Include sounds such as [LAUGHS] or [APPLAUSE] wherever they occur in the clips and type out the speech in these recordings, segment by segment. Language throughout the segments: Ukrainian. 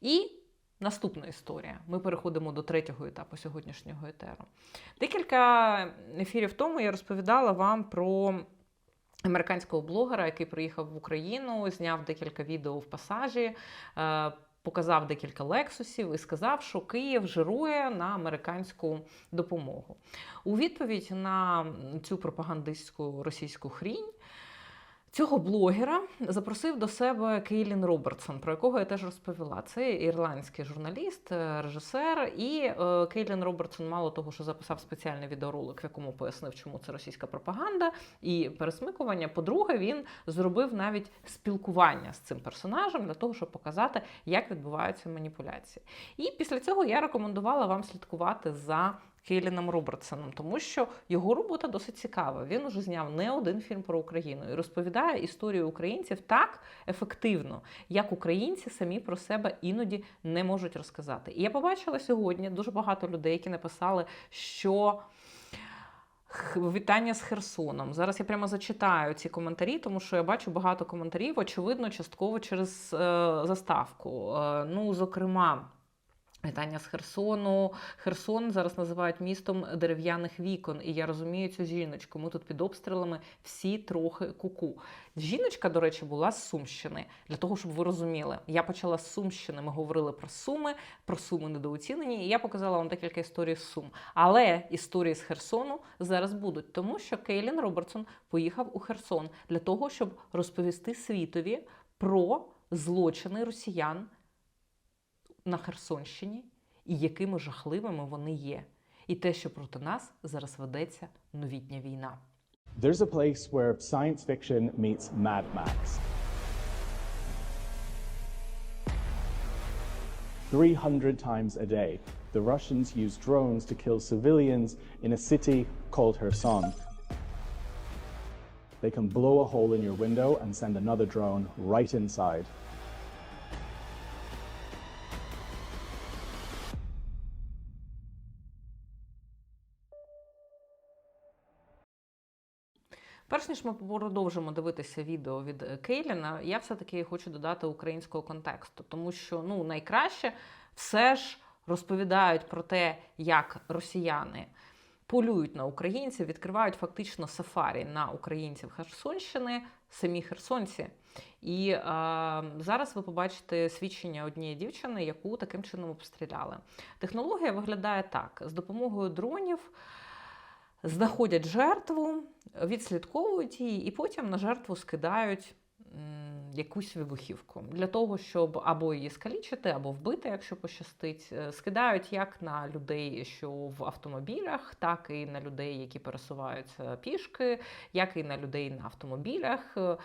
І наступна історія. Ми переходимо до третього етапу сьогоднішнього етеру. Декілька ефірів тому я розповідала вам про американського блогера, який приїхав в Україну, зняв декілька відео в пасажі. е, Показав декілька лексусів і сказав, що Київ жирує на американську допомогу. У відповідь на цю пропагандистську російську хрінь цього блогера запросив до себе Кейлін Робертсон, про якого я теж розповіла. Це ірландський журналіст, е, режисер. І е, Кейлін Робертсон, мало того, що записав спеціальний відеоролик, в якому пояснив, чому це російська пропаганда і пересмикування. По-друге, він зробив навіть спілкування з цим персонажем для того, щоб показати, як відбуваються маніпуляції. І після цього я рекомендувала вам слідкувати за. Кейліном Робертсоном, тому що його робота досить цікава. Він уже зняв не один фільм про Україну і розповідає історію українців так ефективно, як українці самі про себе іноді не можуть розказати. І я побачила сьогодні дуже багато людей, які написали, що. Вітання з Херсоном. Зараз я прямо зачитаю ці коментарі, тому що я бачу багато коментарів, очевидно, частково через е, заставку. Е, ну, зокрема, Вітання з Херсону. Херсон зараз називають містом дерев'яних вікон. І я розумію цю жіночку. Ми тут під обстрілами всі трохи куку. Жіночка, до речі, була з Сумщини. Для того, щоб ви розуміли, я почала з Сумщини. Ми говорили про Суми, про Суми недооцінені, і я показала вам декілька історій з Сум. Але історії з Херсону зараз будуть, тому що Кейлін Робертсон поїхав у Херсон для того, щоб розповісти світові про злочини росіян на Херсонщині і якими жахливими вони є. І те, що проти нас зараз ведеться новітня війна. There's a place where science fiction meets Mad Max. 300 times a day, the Russians use drones to kill civilians in a city called Kherson. They can blow a hole in your window and send another drone right inside. Перш ніж ми продовжимо дивитися відео від е, Кейліна, я все-таки хочу додати українського контексту, тому що ну найкраще все ж розповідають про те, як росіяни полюють на українців, відкривають фактично сафарі на українців Херсонщини, самі херсонці. І е, зараз ви побачите свідчення однієї дівчини, яку таким чином обстріляли. Технологія виглядає так: з допомогою дронів знаходять жертву, відслідковують її, і потім на жертву скидають якусь вибухівку для того, щоб або її скалічити, або вбити, якщо пощастить. Е, Скидають як на людей, що в автомобілях, так і на людей, які пересуваються пішки, як і на людей на автомобілях. Е,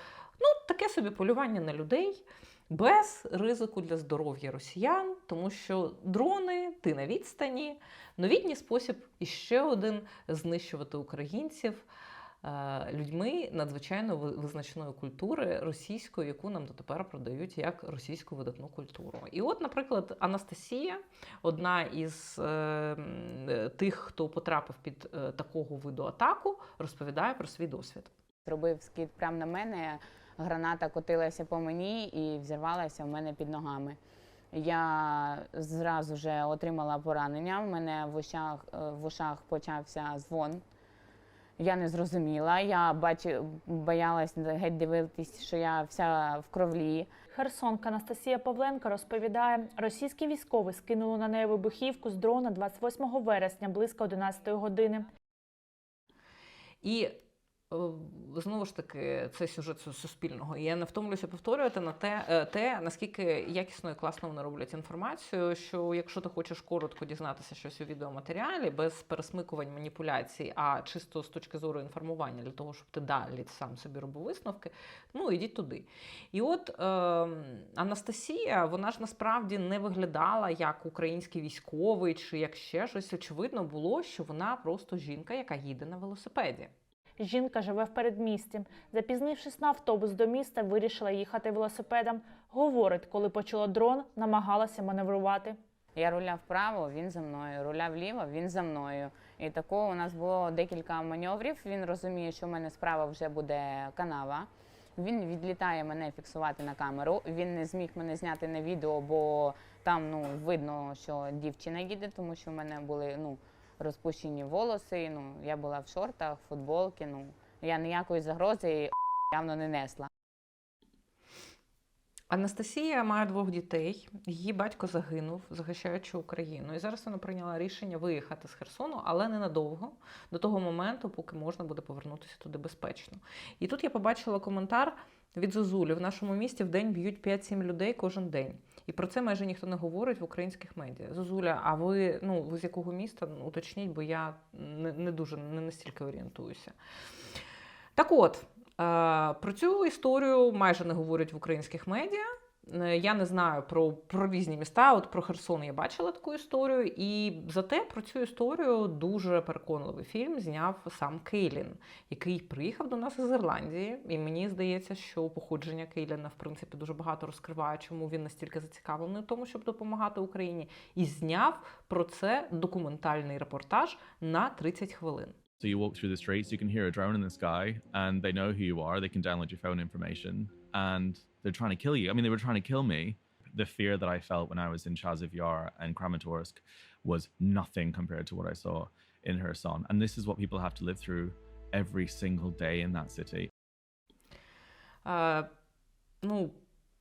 Ну, таке собі полювання на людей. Без ризику для здоров'я росіян, тому що дрони, ти на відстані, новітній спосіб іще один знищувати українців е, людьми надзвичайно ви- визначної культури російської, яку нам дотепер продають як російську видатну культуру. І от, наприклад, Анастасія, одна із е, е, тих, хто потрапив під е, такого виду атаку, розповідає про свій досвід. Зробив скид прямо на мене, граната котилася по мені і взірвалася в мене під ногами. Я зразу же отримала поранення. У мене в ушах, е, в ушах почався дзвон. Я не зрозуміла. Я бачу, боялась геть дивитись, що я вся в кровлі. Херсонка Анастасія Павленко розповідає, російські військові скинули на неї вибухівку з дрона 28 вересня близько 11 години. І знову ж таки, це сюжет суспільного. Я не втомлюся повторювати на те, е, те, наскільки якісно і класно вони роблять інформацію. Що якщо ти хочеш коротко дізнатися щось у відеоматеріалі, без пересмикувань маніпуляцій, а чисто з точки зору інформування, для того, щоб ти далі сам собі робив висновки, ну ідіть туди. І от е, Анастасія, вона ж насправді не виглядала як український військовий чи як ще щось. Очевидно було, що вона просто жінка, яка їде на велосипеді. Жінка живе в передмісті. Запізнившись на автобус до міста, вирішила їхати велосипедом. Говорить, коли почула дрон, намагалася маневрувати. Я руляв вправо, він за мною, руляв вліво, він за мною. І такого у нас було декілька маневрів. Він розуміє, що в мене справа вже буде канава. Він відлітає мене фіксувати на камеру. Він не зміг мене зняти на відео, бо Там ну видно, що дівчина їде, тому що в мене були ну розпущені волоси. Ну я була в шортах, футболці. Ну я ніякої загрози [LAUGHS] явно не несла. Анастасія має двох дітей. Її батько загинув, захищаючи Україну. І зараз вона прийняла рішення виїхати з Херсону, але ненадовго, до того моменту, поки можна буде повернутися туди безпечно. І тут я побачила коментар від Зозулі. В нашому місті в день б'ють 5-7 людей кожен день. І про це майже ніхто не говорить в українських медіа. Зозуля, а ви ну ви з якого міста? Ну, Уточніть, бо я не, не дуже не настільки орієнтуюся. Так от, е, про цю історію майже не говорять в українських медіа. Е, Я не знаю про, про різні міста. От про Херсон я бачила таку історію, і зате про цю історію дуже переконливий фільм зняв сам Кейлін, який приїхав до нас із Ірландії. І мені здається, що походження Кейліна, в принципі, дуже багато розкриває, чому він настільки зацікавлений в тому, щоб допомагати Україні, і зняв про це документальний репортаж на 30 хвилин. So you walk through the streets, you can hear a drone in the sky, and they know who you are. They can download your phone information, and they're trying to kill you. I mean, they were trying to kill me. The fear that I felt when I was in Chazov Yar and Kramatorsk was nothing compared to what I saw in Kherson. And this is what people have to live through every single day in that city. Е, ну,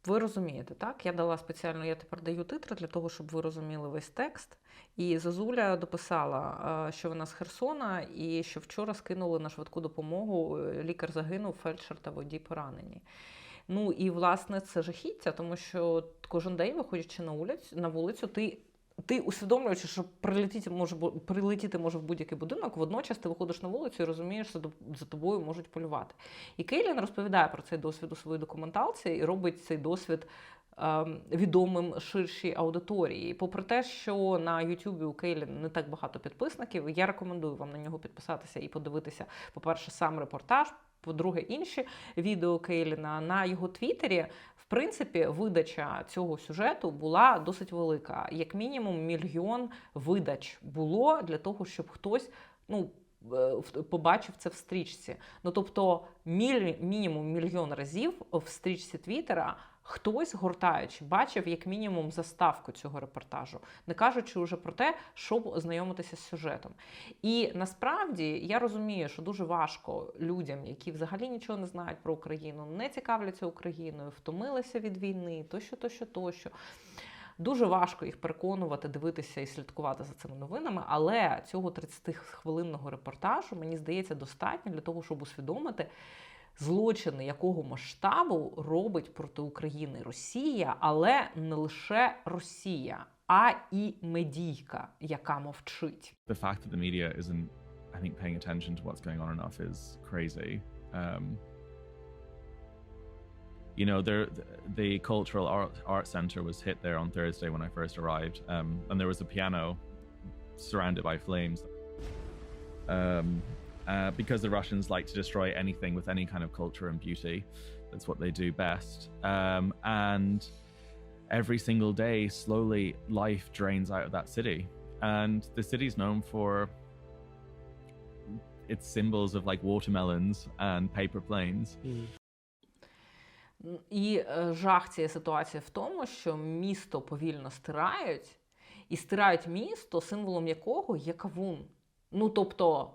ви розумієте, так? Я дала спеціально, я тепер даю титри для того, щоб ви розуміли весь текст. І Зозуля дописала, е, що вона з Херсона, і що вчора скинули на швидку допомогу. е, Лікар загинув, фельдшер та водій поранені. Ну і власне це жахіття, тому що кожен день, виходячи на вулицю, на вулицю, ти. Ти усвідомлюючи, що прилетіти може прилетіти може в будь-який будинок, водночас ти виходиш на вулицю і розумієш, що за тобою можуть полювати. І Кейлін розповідає про цей досвід у своїй документації і робить цей досвід ем, відомим ширшій аудиторії. Попри те, що на Ютубі у Кейлін не так багато підписників, я рекомендую вам на нього підписатися і подивитися, по-перше, сам репортаж. По-друге, інші відео Кейліна на його твіттері. В принципі, видача цього сюжету була досить велика. Як мінімум, мільйон видач було для того, щоб хтось ну, побачив це в стрічці. Ну тобто, міль, мінімум мільйон разів в стрічці Твіттера хтось, гортаючи, бачив як мінімум заставку цього репортажу, не кажучи вже про те, щоб ознайомитися з сюжетом. І насправді я розумію, що дуже важко людям, які взагалі нічого не знають про Україну, не цікавляться Україною, втомилися від війни, тощо, тощо, тощо. Дуже важко їх переконувати, дивитися і слідкувати за цими новинами, але цього 30-хвилинного репортажу мені здається достатньо для того, щоб усвідомити злочини, якого масштабу робить проти України Росія, але не лише Росія, а і медійка, яка мовчить. The fact that the media isn't, I think, paying attention to what's going on enough is crazy. Um, you know, there the cultural art, art center was hit there on Thursday when I first arrived, um, and there was a piano surrounded by flames. Um, uh, because the Russians like to destroy anything with any kind of culture and beauty. That's what they do best. Um, and every single day, slowly, life drains out of that city. And the city's known for its symbols of like watermelons and paper planes. І е, жах цієї ситуації в тому, що місто повільно стирають, і стирають місто, символом якого є кавун. Ну, тобто,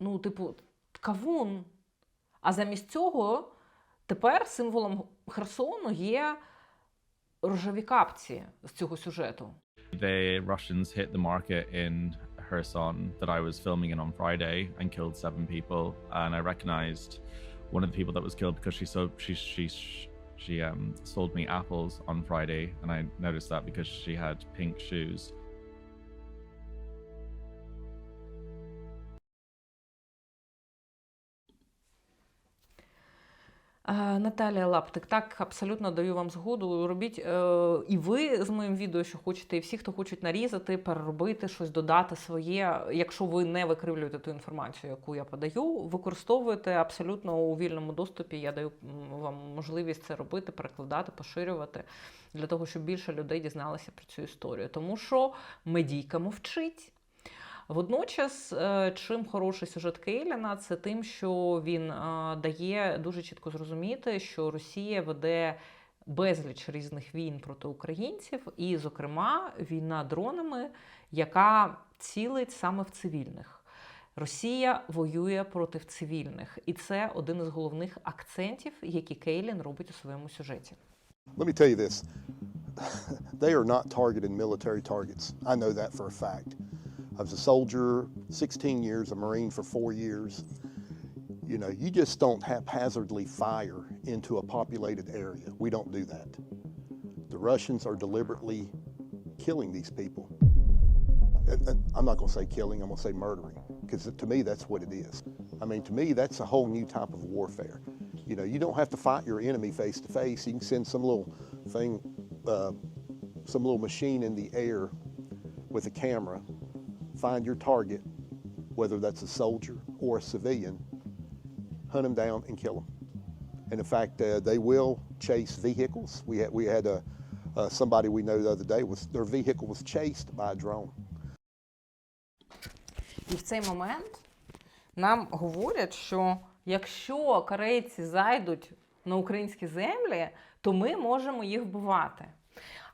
ну, типу, кавун. А замість цього тепер символом Херсону є рожеві капці з цього сюжету. The Russians hit the market in Kherson that I was filming in on Friday and killed seven people. And I recognized one of the people that was killed because she sold she she she um sold me apples on Friday, and I noticed that because she had pink shoes. Наталія Лаптик, так абсолютно даю вам згоду. Робіть е, і ви з моїм відео, що хочете, і всі, хто хочуть нарізати, переробити щось, додати своє. Якщо ви не викривлюєте ту інформацію, яку я подаю, використовуйте абсолютно у вільному доступі. Я даю вам можливість це робити, перекладати, поширювати для того, щоб більше людей дізналися про цю історію. Тому що медійка мовчить. Водночас, е, чим хороший сюжет Кейліна, це тим, що він е, дає дуже чітко зрозуміти, що Росія веде безліч різних війн проти українців, і, зокрема, війна дронами, яка цілить саме в цивільних. Росія воює проти цивільних, і це один із головних акцентів, які Кейлін робить у своєму сюжеті. Let me tell you this. [LAUGHS] they are not targeted military targets. I know that for a fact. I was a soldier 16 years, a Marine for four years. You know, you just don't haphazardly fire into a populated area. We don't do that. The Russians are deliberately killing these people. I'm not going to say killing, I'm going to say murdering, because to me, that's what it is. I mean, to me, that's a whole new type of warfare. You know, you don't have to fight your enemy face to face. You can send some little thing, uh, some little machine in the air with a camera, find your target, whether that's a soldier or a civilian, hunt them down and kill them. And in fact, uh, they will chase vehicles. We had we had a, uh, somebody we know the other day was their vehicle was chased by a drone. І в цей момент нам говорять, що якщо корейці зайдуть на українські землі, то ми можемо їх вбивати.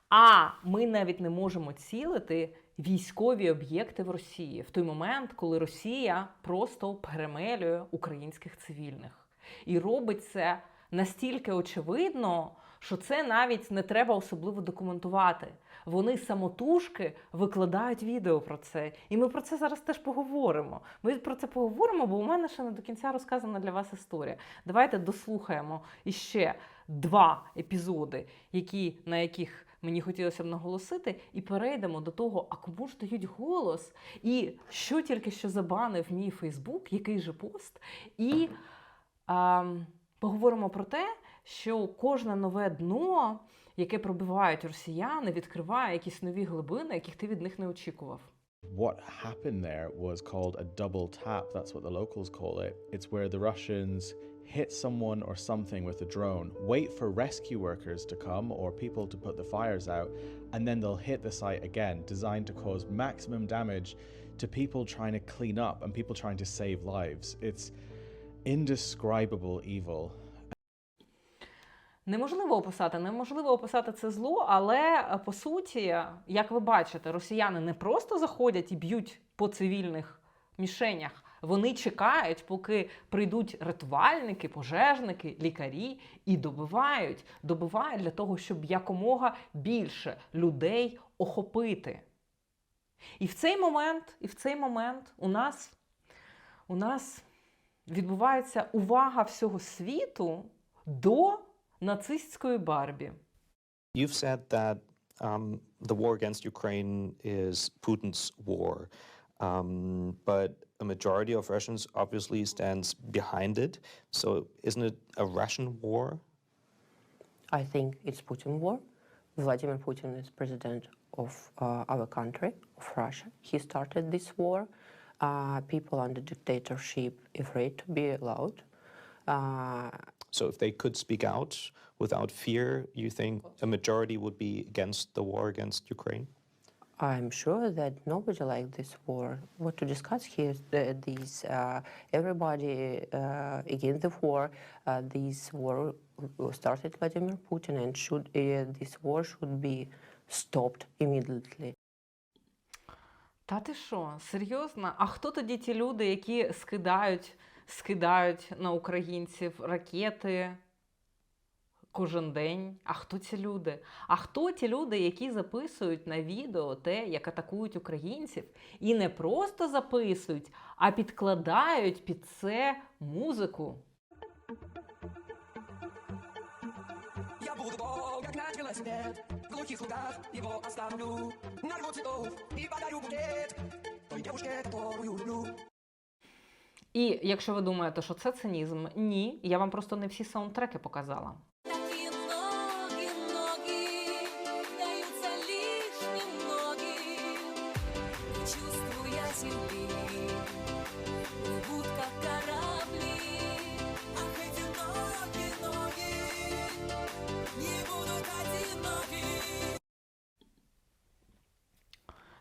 А ми навіть не можемо цілити військові об'єкти в Росії в той момент, коли Росія просто перемелює українських цивільних. І робить це настільки очевидно, що це навіть не треба особливо документувати. Вони самотужки викладають відео про це. І ми про це зараз теж поговоримо. Ми про це поговоримо, бо у мене ще не до кінця розказана для вас історія. Давайте дослухаємо іще два епізоди, які, на яких мені хотілося б наголосити, і перейдемо до того, а кому ж дають голос, і що тільки що забанив мій Фейсбук, який же пост, і а, поговоримо про те, що кожне нове дно, яке пробивають росіяни, відкриває якісь нові глибини, яких ти від них не очікував. What happened there was called a double tap. That's what the locals call it. It's where the Russians hit someone or something with a drone, wait for rescue workers to come or people to put the fires out, and then they'll hit the site again, designed to cause maximum damage to people trying to clean up and people trying to save lives. It's indescribable evil. Неможливо описати, неможливо описати це зло, але е, по суті, як ви бачите, росіяни не просто заходять і б'ють по цивільних мішенях. Вони чекають, поки прийдуть рятувальники, пожежники, лікарі і добивають, добивають для того, щоб якомога більше людей охопити. І в цей момент, і в цей момент у нас, у нас відбувається увага всього світу до нацистської Барбі. You've said that um, the war against Ukraine is Putin's war, um, but a majority of Russians obviously stands behind it. So isn't it a Russian war? I think it's Putin war. Vladimir Putin is president of uh, our country, of Russia. He started this war. Uh, people under dictatorship afraid to be loud. Uh, So if they could speak out without fear, you think a majority would be against the war against Ukraine? I'm sure that nobody likes this war. What to discuss here is the, these uh, everybody uh, against the war. Uh, this war started Vladimir Putin, and should uh, this war should be stopped immediately. Та ти що, серйозно? А хто тоді ті люди, які скидають, скидають на українців ракети кожен день? А хто ці люди? А хто ті люди, які записують на відео те, як атакують українців, і не просто записують, а підкладають під це музику? Я буду бог, как на В глухих лугах его оставлю Нарву цветов и подарю букет Той девушке, которую люблю І якщо ви думаєте, що це цинізм, ні, я вам просто не всі саундтреки показала. Такие ноги, ноги, даются лишь немноги, Не чувствуя земли, плывут как корабли. Ах, эти ноги, ноги, не будут одиноки.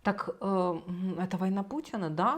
Так, э, м, это война Путина, да?